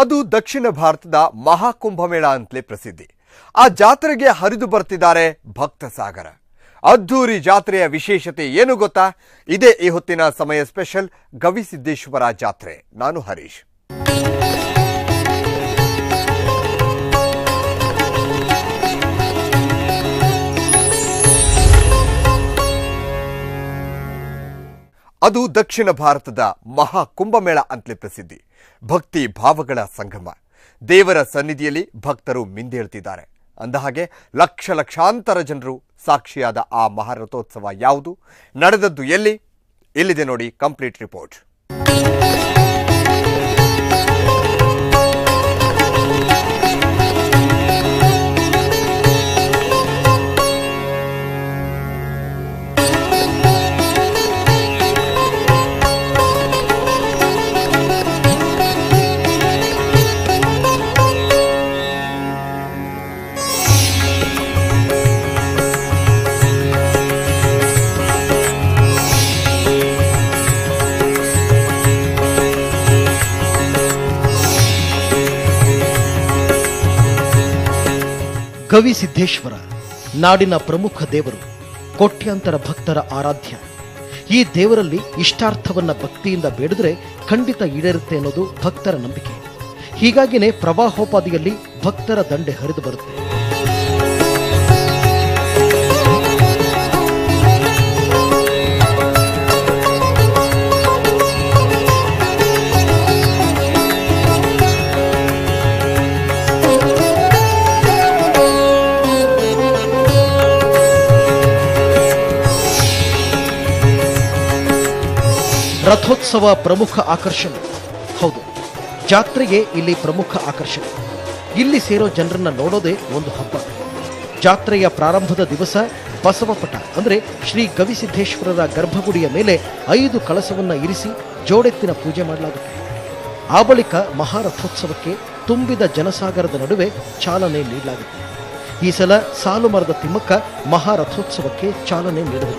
ಅದು ದಕ್ಷಿಣ ಭಾರತದ ಮಹಾಕುಂಭಮೇಳ ಅಂತಲೇ ಪ್ರಸಿದ್ಧಿ. ಆ ಜಾತ್ರೆಗೆ ಹರಿದು ಬರ್ತಿದ್ದಾರೆ ಭಕ್ತ ಸಾಗರ. ಅದ್ಧೂರಿ ಜಾತ್ರೆಯ ವಿಶೇಷತೆ ಏನು ಗೊತ್ತಾ? ಇದೇ ಈ ಹೊತ್ತಿನ ಸಮಯ ಸ್ಪೆಷಲ್ ಗವಿಸಿದ್ದೇಶ್ವರ ಜಾತ್ರೆ. ನಾನು ಹರೀಶ್. ಅದು ದಕ್ಷಿಣ ಭಾರತದ ಮಹಾ ಕುಂಭಮೇಳ ಅಂತಲೇ ಪ್ರಸಿದ್ಧಿ. ಭಕ್ತಿ ಭಾವಗಳ ಸಂಗಮ. ದೇವರ ಸನ್ನಿಧಿಯಲ್ಲಿ ಭಕ್ತರು ಮಿಂದೇಳ್ತಿದ್ದಾರೆ. ಅಂದಹಾಗೆ ಲಕ್ಷ ಲಕ್ಷಾಂತರ ಜನರು ಸಾಕ್ಷಿಯಾದ ಆ ಮಹಾರಥೋತ್ಸವ ಯಾವುದು? ನಡೆದದ್ದು ಎಲ್ಲಿ? ಇಲ್ಲಿದೆ ನೋಡಿ ಕಂಪ್ಲೀಟ್ ರಿಪೋರ್ಟ್. ಗವಿಸಿದ್ದೇಶ್ವರ ನಾಡಿನ ಪ್ರಮುಖ ದೇವರು, ಕೋಟ್ಯಾಂತರ ಭಕ್ತರ ಆರಾಧ್ಯ. ಈ ದೇವರಲ್ಲಿ ಇಷ್ಟಾರ್ಥವನ್ನ ಭಕ್ತಿಯಿಂದ ಬೇಡಿದ್ರೆ ಖಂಡಿತ ಈಡೇರುತ್ತೆ ಅನ್ನೋದು ಭಕ್ತರ ನಂಬಿಕೆ. ಹೀಗಾಗಿನೇ ಪ್ರವಾಹೋಪಾದಿಯಲ್ಲಿ ಭಕ್ತರ ದಂಡೆ ಹರಿದು ಬರುತ್ತೆ. ರಥೋತ್ಸವ ಪ್ರಮುಖ ಆಕರ್ಷಣೆ. ಹೌದು, ಜಾತ್ರೆಗೆ ಇಲ್ಲಿ ಪ್ರಮುಖ ಆಕರ್ಷಣೆ. ಇಲ್ಲಿ ಸೇರೋ ಜನರನ್ನ ನೋಡೋದೇ ಒಂದು ಹಬ್ಬ. ಜಾತ್ರೆಯ ಪ್ರಾರಂಭದ ದಿವಸ ಬಸವಪಟ, ಅಂದರೆ ಶ್ರೀ ಗವಿಸಿದ್ದೇಶ್ವರರ ಗರ್ಭಗುಡಿಯ ಮೇಲೆ ಐದು ಕಳಸವನ್ನು ಇರಿಸಿ ಜೋಡೆತ್ತಿನ ಪೂಜೆ ಮಾಡಲಾಗುತ್ತೆ. ಆ ಬಳಿಕ ಮಹಾರಥೋತ್ಸವಕ್ಕೆ ತುಂಬಿದ ಜನಸಾಗರದ ನಡುವೆ ಚಾಲನೆ ನೀಡಲಾಗುತ್ತದೆ ಈ ಸಲ ಸಾಲು ಮರದ ತಿಮ್ಮಕ್ಕ ಮಹಾರಥೋತ್ಸವಕ್ಕೆ ಚಾಲನೆ ನೀಡಿದರು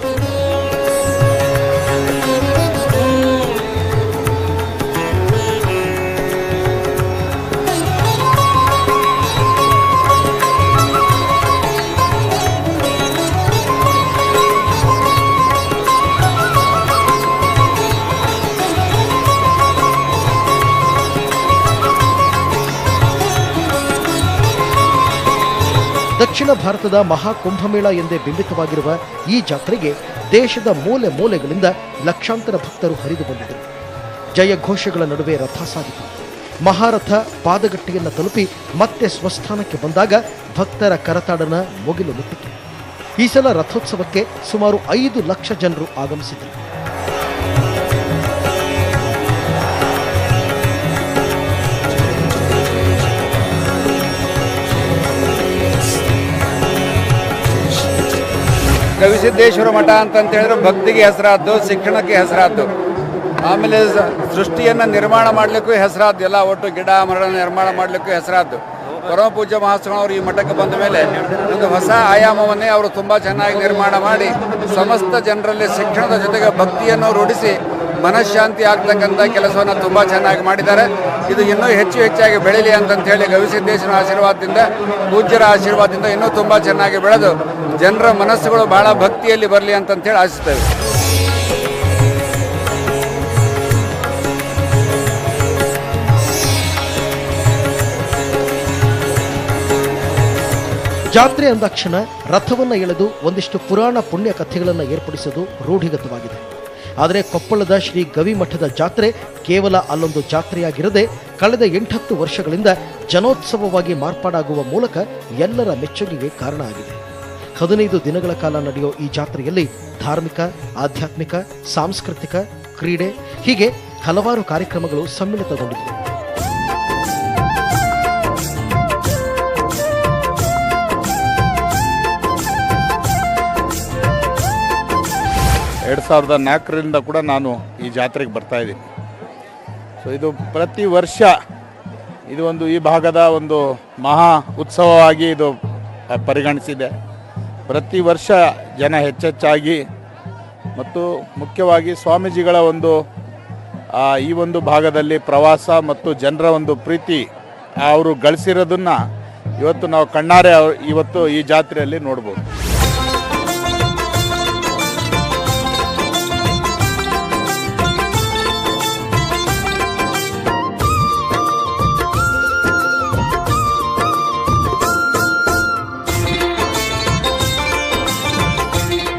ದಕ್ಷಿಣ ಭಾರತದ ಮಹಾ ಕುಂಭಮೇಳ ಎಂದೇ ಬಿಂಬಿತವಾಗಿರುವ ಈ ಜಾತ್ರೆಗೆ ದೇಶದ ಮೂಲೆ ಮೂಲೆಗಳಿಂದ ಲಕ್ಷಾಂತರ ಭಕ್ತರು ಹರಿದು ಬಂದಿದ್ದರು. ಜಯ ಘೋಷಗಳ ನಡುವೆ ರಥ ಸಾಗಿತು. ಮಹಾರಥ ಪಾದಗಟ್ಟೆಯನ್ನು ತಲುಪಿ ಮತ್ತೆ ಸ್ವಸ್ಥಾನಕ್ಕೆ ಬಂದಾಗ ಭಕ್ತರ ಕರತಾಡನ ಮುಗಿಲು ಮುಟ್ಟಿತು. ಈ ಸಲ ರಥೋತ್ಸವಕ್ಕೆ ಸುಮಾರು ಐದು ಲಕ್ಷ ಜನರು ಆಗಮಿಸಿದರು ಗವಿಸಿದ್ದೇಶ್ವರ ಮಠ ಅಂತಂತ ಹೇಳಿದ್ರೆ ಭಕ್ತಿಗೆ ಹೆಸರಾದ್ದು, ಶಿಕ್ಷಣಕ್ಕೆ ಹೆಸರಾದ್ದು. ಆಮೇಲೆ ಸೃಷ್ಟಿಯನ್ನು ನಿರ್ಮಾಣ ಮಾಡಲಿಕ್ಕೂ ಹೆಸರಾದ್ದು, ಎಲ್ಲ ಒಟ್ಟು ಗಿಡ ಮರ ನಿರ್ಮಾಣ ಮಾಡಲಿಕ್ಕೂ ಹೆಸರಾದ್ದು. ಪರಮ ಪೂಜ್ಯ ಮಹಾಸ್ವಾಮಿಯವರು ಈ ಮಠಕ್ಕೆ ಬಂದ ಮೇಲೆ ಒಂದು ಹೊಸ ಆಯಾಮವನ್ನೇ ಅವರು ತುಂಬ ಚೆನ್ನಾಗಿ ನಿರ್ಮಾಣ ಮಾಡಿ, ಸಮಸ್ತ ಜನರಲ್ಲಿ ಶಿಕ್ಷಣದ ಜೊತೆಗೆ ಭಕ್ತಿಯನ್ನು ರೂಢಿಸಿ, ಮನಃಶಾಂತಿ ಆಗ್ತಕ್ಕಂಥ ಕೆಲಸವನ್ನು ತುಂಬ ಚೆನ್ನಾಗಿ ಮಾಡಿದ್ದಾರೆ. ಇದು ಇನ್ನೂ ಹೆಚ್ಚು ಹೆಚ್ಚಾಗಿ ಬೆಳೀಲಿ ಅಂತಂತ ಹೇಳಿ ಗವಿಸಿದ್ದೇಶ್ವರ ಆಶೀರ್ವಾದದಿಂದ, ಪೂಜ್ಯರ ಆಶೀರ್ವಾದದಿಂದ ಇನ್ನೂ ತುಂಬ ಚೆನ್ನಾಗಿ ಬೆಳೆದು ಜನರ ಮನಸ್ಸುಗಳು ಬಹಳ ಭಕ್ತಿಯಲ್ಲಿ ಬರಲಿ ಅಂತಂತೇಳಿ ಆಶಿಸ್ತೇವೆ. ಜಾತ್ರೆ ಅಂದಾಕ್ಷಣ ರಥವನ್ನು ಎಳೆದು ಒಂದಿಷ್ಟು ಪುರಾಣ ಪುಣ್ಯ ಕಥೆಗಳನ್ನು ಏರ್ಪಡಿಸೋದು ರೂಢಿಗತವಾಗಿದೆ. ಆದರೆ ಕೊಪ್ಪಳದ ಶ್ರೀ ಗವಿಮಠದ ಜಾತ್ರೆ ಕೇವಲ ಅಲ್ಲೊಂದು ಜಾತ್ರೆಯಾಗಿರದೆ ಕಳೆದ ಎಂಟತ್ತು ವರ್ಷಗಳಿಂದ ಜನೋತ್ಸವವಾಗಿ ಮಾರ್ಪಾಡಾಗುವ ಮೂಲಕ ಎಲ್ಲರ ಮೆಚ್ಚುಗೆಗೆ ಕಾರಣ ಆಗಿದೆ. ಹದಿನೈದು ದಿನಗಳ ಕಾಲ ನಡೆಯೋ ಈ ಜಾತ್ರೆಯಲ್ಲಿ ಧಾರ್ಮಿಕ, ಆಧ್ಯಾತ್ಮಿಕ, ಸಾಂಸ್ಕೃತಿಕ ಕ್ರೀಡೆ, ಹೀಗೆ ಹಲವಾರು ಕಾರ್ಯಕ್ರಮಗಳು ಸಮ್ಮಿಳಿತಗೊಂಡಿವೆ. ಎರಡು ಸಾವಿರದ ನಾಲ್ಕರಿಂದ ಕೂಡ ನಾನು ಈ ಜಾತ್ರೆಗೆ ಬರ್ತಾ ಇದ್ದೀನಿ. ಸೊ ಇದು ಪ್ರತಿ ವರ್ಷ ಇದು ಒಂದು ಈ ಭಾಗದ ಒಂದು ಮಹಾ ಉತ್ಸವವಾಗಿ ಇದು ಪರಿಗಣಿಸಿದೆ. ಪ್ರತಿ ವರ್ಷ ಜನ ಹೆಚ್ಚೆಚ್ಚಾಗಿ ಮತ್ತು ಮುಖ್ಯವಾಗಿ ಸ್ವಾಮೀಜಿಗಳ ಒಂದು ಈ ಒಂದು ಭಾಗದಲ್ಲಿ ಪ್ರವಾಸ ಮತ್ತು ಜನರ ಒಂದು ಪ್ರೀತಿ ಅವರು ಗಳಿಸಿರೋದನ್ನು ಇವತ್ತು ನಾವು ಕಣ್ಣಾರೆ ಇವತ್ತು ಈ ಜಾತ್ರೆಯಲ್ಲಿ ನೋಡ್ಬೋದು.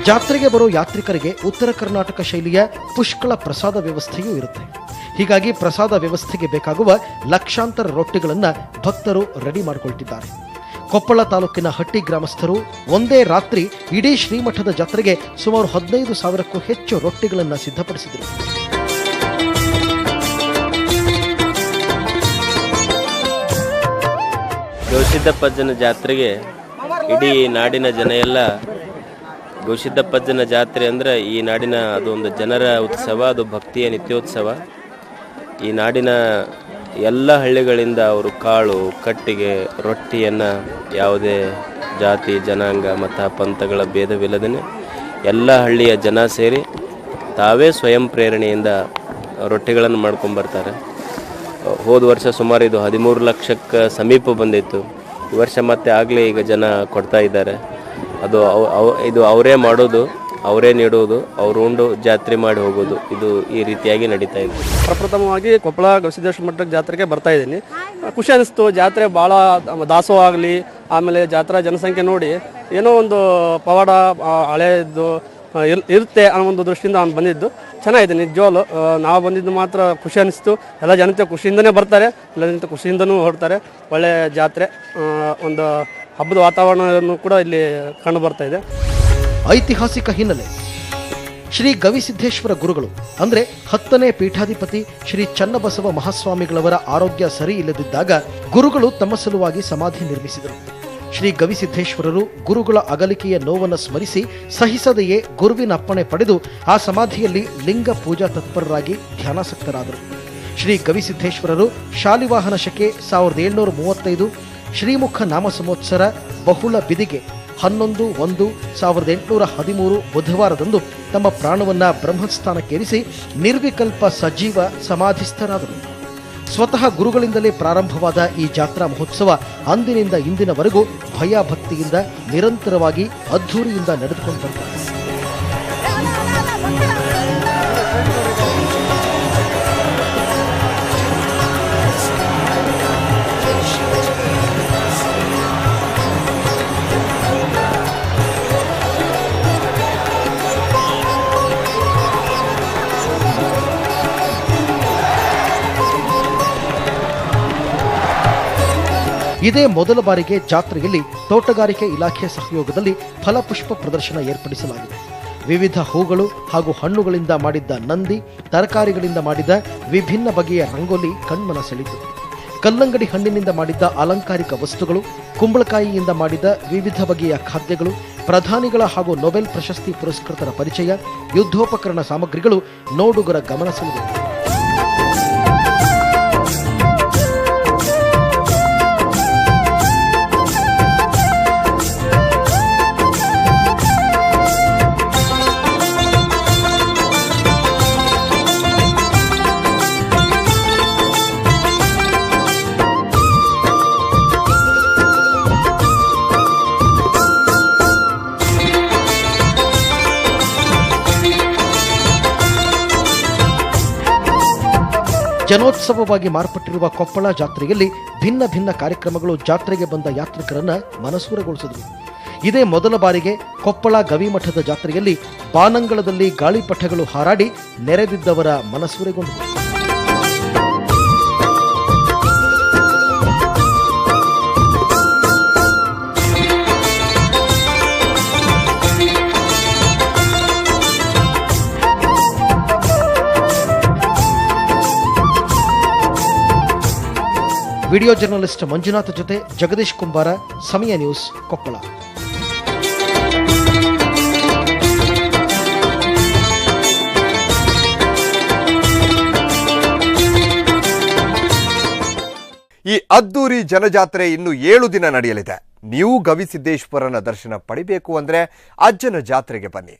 ಜಾತ್ರೆಗೆ ಬರೋ ಯಾತ್ರಿಕರಿಗೆ ಉತ್ತರ ಕರ್ನಾಟಕ ಶೈಲಿಯ ಪುಷ್ಕಳ ಪ್ರಸಾದ ವ್ಯವಸ್ಥೆಯೂ ಇರುತ್ತೆ. ಹೀಗಾಗಿ ಪ್ರಸಾದ ವ್ಯವಸ್ಥೆಗೆ ಬೇಕಾಗುವ ಲಕ್ಷಾಂತರ ರೊಟ್ಟಿಗಳನ್ನು ಭಕ್ತರು ರೆಡಿ ಮಾಡಿಕೊಳ್ತಿದ್ದಾರೆ. ಕೊಪ್ಪಳ ತಾಲೂಕಿನ ಹಟ್ಟಿ ಗ್ರಾಮಸ್ಥರು ಒಂದೇ ರಾತ್ರಿ ಇಡೀ ಶ್ರೀಮಠದ ಜಾತ್ರೆಗೆ ಸುಮಾರು ಹದಿನೈದು ಸಾವಿರಕ್ಕೂ ಹೆಚ್ಚು ರೊಟ್ಟಿಗಳನ್ನು ಸಿದ್ಧಪಡಿಸಿದರು. ಜೋಶಿದ್ದಪ್ಪಜ್ಜನ ಜಾತ್ರೆಗೆ ಇಡೀ ನಾಡಿನ ಜನ ಎಲ್ಲ ಗವಿಸಿದ್ದಪ್ಪಜ್ಜನ ಜಾತ್ರೆ ಅಂದರೆ ಈ ನಾಡಿನ ಅದೊಂದು ಜನರ ಉತ್ಸವ, ಅದು ಭಕ್ತಿಯ ನಿತ್ಯೋತ್ಸವ. ಈ ನಾಡಿನ ಎಲ್ಲ ಹಳ್ಳಿಗಳಿಂದ ಅವರು ಕಾಳು, ಕಟ್ಟಿಗೆ, ರೊಟ್ಟಿಯನ್ನು ಯಾವುದೇ ಜಾತಿ, ಜನಾಂಗ, ಮತ, ಪಂಥಗಳ ಭೇದವಿಲ್ಲದೇ ಎಲ್ಲ ಹಳ್ಳಿಯ ಜನ ಸೇರಿ ತಾವೇ ಸ್ವಯಂ ಪ್ರೇರಣೆಯಿಂದ ರೊಟ್ಟಿಗಳನ್ನು ಮಾಡ್ಕೊಂಬರ್ತಾರೆ ಹೋದ ವರ್ಷ ಸುಮಾರು ಇದು ಹದಿಮೂರು ಲಕ್ಷಕ್ಕೆ ಸಮೀಪ ಬಂದಿತ್ತು. ಈ ವರ್ಷ ಮತ್ತೆ ಆಗಲೇ ಈಗ ಜನ ಕೊಡ್ತಾ ಇದ್ದಾರೆ. ಅದು ಇದು ಅವರೇ ಮಾಡೋದು, ಅವರೇ ನೀಡುವುದು ಅವರು ಉಂಡು ಜಾತ್ರೆ ಮಾಡಿ ಹೋಗೋದು. ಇದು ಈ ರೀತಿಯಾಗಿ ನಡೀತಾ ಇದೆ. ಪ್ರಪ್ರಥಮವಾಗಿ ಕೊಪ್ಪಳ ಗವಿಸಿದ್ದೇಶ್ವರ ಮಠದ ಜಾತ್ರೆಗೆ ಬರ್ತಾ ಇದ್ದೀನಿ. ಖುಷಿ ಅನಿಸ್ತು, ಜಾತ್ರೆ ಭಾಳ ದಾಸೋಹ ಆಗಲಿ, ಆಮೇಲೆ ಜಾತ್ರಾ ಜನಸಂಖ್ಯೆ ನೋಡಿ ಏನೋ ಒಂದು ಪವಾಡ ಹಳೆಯದು ಹಳೆಯದ್ದು ಇರುತ್ತೆ ಅನ್ನೋ ಒಂದು ದೃಷ್ಟಿಯಿಂದ ನಾನು ಬಂದಿದ್ದು. ಚೆನ್ನಾಗಿದೆ ನಿಜವಾಗ್ಲು ನಾವು ಬಂದಿದ್ದು ಮಾತ್ರ ಖುಷಿ ಅನಿಸ್ತು. ಎಲ್ಲ ಜನತೆ ಖುಷಿಯಿಂದನೇ ಬರ್ತಾರೆ, ಎಲ್ಲ ಜನತೆ ಖುಷಿಯಿಂದನೂ ಹೊರಡ್ತಾರೆ. ಒಳ್ಳೆಯ ಜಾತ್ರೆ ಒಂದು ಹಬ್ಬದ ವಾತಾವರಣವನ್ನು ಕೂಡ ಇಲ್ಲಿ ಕಂಡು ಬರ್ತಾ ಇದೆ. ಐತಿಹಾಸಿಕ ಹಿನ್ನೆಲೆ. ಶ್ರೀ ಗವಿಸಿದ್ದೇಶ್ವರ ಗುರುಗಳು, ಅಂದ್ರೆ ಹತ್ತನೇ ಪೀಠಾಧಿಪತಿ ಶ್ರೀ ಚನ್ನಬಸವ ಮಹಾಸ್ವಾಮಿಗಳವರ ಆರೋಗ್ಯ ಸರಿ ಇಲ್ಲದಿದ್ದಾಗ ಗುರುಗಳು ತಮ್ಮ ಸಲುವಾಗಿ ಸಮಾಧಿ ನಿರ್ಮಿಸಿದರು. ಶ್ರೀ ಗವಿಸಿದ್ದೇಶ್ವರರು ಗುರುಗಳ ಅಗಲಿಕೆಯ ನೋವನ್ನು ಸ್ಮರಿಸಿ ಸಹಿಸದೆಯೇ ಗುರುವಿನ ಅಪ್ಪಣೆ ಪಡೆದು ಆ ಸಮಾಧಿಯಲ್ಲಿ ಲಿಂಗ ಪೂಜಾ ತತ್ಪರರಾಗಿ ಧ್ಯಾನಾಸಕ್ತರಾದರು. ಶ್ರೀ ಗವಿಸಿದ್ದೇಶ್ವರರು ಶಾಲಿವಾಹನ ಶಕೆ ಸಾವಿರದ ಏಳ್ನೂರ ಮೂವತ್ತೈದು ಶ್ರೀಮುಖ ನಾಮ ಸಂವತ್ಸರ ಬಹುಳ ಬಿದಿಗೆ ಹನ್ನೊಂದು ಒಂದು ಸಾವಿರದ ಎಂಟುನೂರ ಹದಿಮೂರು ಬುಧವಾರದಂದು ತಮ್ಮ ಪ್ರಾಣವನ್ನು ಬ್ರಹ್ಮಸ್ಥಾನಕ್ಕೇರಿಸಿ ನಿರ್ವಿಕಲ್ಪ ಸಜೀವ ಸಮಾಧಿಸ್ಥರಾದರು. ಸ್ವತಃ ಗುರುಗಳಿಂದಲೇ ಪ್ರಾರಂಭವಾದ ಈ ಜಾತ್ರಾ ಮಹೋತ್ಸವ ಅಂದಿನಿಂದ ಇಂದಿನವರೆಗೂ ಭಯಭಕ್ತಿಯಿಂದ ನಿರಂತರವಾಗಿ ಅದ್ಧೂರಿಯಿಂದ ನಡೆದುಕೊಂಡು ಇದೇ ಮೊದಲ ಬಾರಿಗೆ ಜಾತ್ರೆಯಲ್ಲಿ ತೋಟಗಾರಿಕೆ ಇಲಾಖೆ ಸಹಯೋಗದಲ್ಲಿ ಫಲಪುಷ್ಪ ಪ್ರದರ್ಶನ ಏರ್ಪಡಿಸಲಾಗಿದೆ. ವಿವಿಧ ಹೂಗಳು ಹಾಗೂ ಹಣ್ಣುಗಳಿಂದ ಮಾಡಿದ್ದ ನಂದಿ, ತರಕಾರಿಗಳಿಂದ ಮಾಡಿದ ವಿಭಿನ್ನ ಬಗೆಯ ರಂಗೋಲಿ ಕಣ್ಮನ ಸೆಳೆಯಿತು. ಕಲ್ಲಂಗಡಿ ಹಣ್ಣಿನಿಂದ ಮಾಡಿದ್ದ ಅಲಂಕಾರಿಕ ವಸ್ತುಗಳು, ಕುಂಬಳಕಾಯಿಯಿಂದ ಮಾಡಿದ ವಿವಿಧ ಬಗೆಯ ಖಾದ್ಯಗಳು, ಪ್ರಧಾನಿಗಳ ಹಾಗೂ ನೊಬೆಲ್ ಪ್ರಶಸ್ತಿ ಪುರಸ್ಕೃತರ ಪರಿಚಯ, ಯುದ್ಧೋಪಕರಣ ಸಾಮಗ್ರಿಗಳು ನೋಡುಗರ ಗಮನ ಸೆಳೆದವು. ಜನೋತ್ಸವವಾಗಿ ಮಾರ್ಪಟ್ಟಿರುವ ಕೊಪ್ಪಳ ಜಾತ್ರೆಯಲ್ಲಿ ಭಿನ್ನ ಭಿನ್ನ ಕಾರ್ಯಕ್ರಮಗಳು ಜಾತ್ರೆಗೆ ಬಂದ ಯಾತ್ರಿಕರನ್ನ ಮನಸೂರೆಗೊಳಿಸಿದರು. ಇದೇ ಮೊದಲ ಬಾರಿಗೆ ಕೊಪ್ಪಳ ಗವಿಮಠದ ಜಾತ್ರೆಯಲ್ಲಿ ಬಾನಂಗಳದಲ್ಲಿ ಗಾಳಿಪಟಗಳು ಹಾರಾಡಿ ನೆರೆದಿದ್ದವರ ಮನಸೂರೆಗೊಂಡರು ವಿಡಿಯೋ ಜರ್ನಲಿಸ್ಟ್ ಮಂಜುನಾಥ್ ಜೊತೆ ಜಗದೀಶ್ ಕುಂಬಾರ, ಸಮಯ ನ್ಯೂಸ್ ಕೊಪ್ಪಳ. ಈ ಅದ್ದೂರಿ ಜನಜಾತ್ರೆ ಇನ್ನು ಏಳು ದಿನ ನಡೆಯಲಿದೆ. ನೀವು ಗವಿಸಿದ್ದೇಶ್ವರನ ದರ್ಶನ ಪಡಿಬೇಕು ಅಂದ್ರೆ ಅಜ್ಜನ ಜಾತ್ರೆಗೆ ಬನ್ನಿ.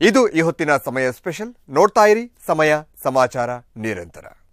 ಇದು ಈ ಹೊತ್ತಿನ ಸಮಯ ಸ್ಪೆಷಲ್. ನೋಡ್ತಾ ಇರಿ, ಸಮಯ, ಸಮಾಚಾರ, ನಿರಂತರ.